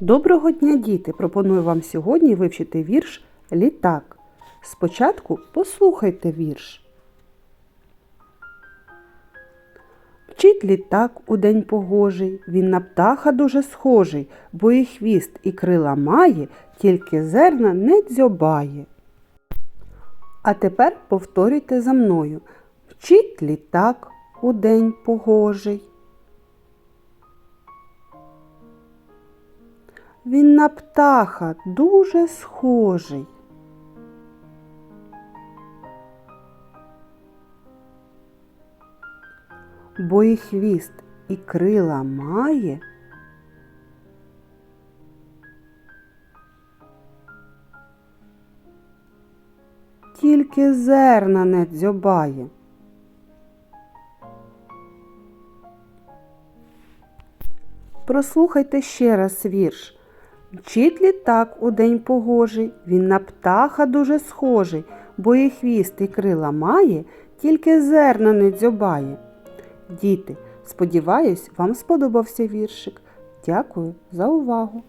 Доброго дня, діти! Пропоную вам сьогодні вивчити вірш Літак. Спочатку послухайте вірш. Вчить літак у день погожий, він на птаха дуже схожий, бо і хвіст, і крила має, тільки зерна не дзьобає. А тепер повторюйте за мною. Вчить літак у день погожий. Він на птаха дуже схожий. Бо і хвіст, і крила має. Тільки зерна не дзьобає. Прослухайте ще раз вірш. Вчить літак у день погожий, він на птаха дуже схожий, бо і хвіст, і крила має, тільки зерна не дзьобає. Діти, сподіваюсь, вам сподобався віршик. Дякую за увагу!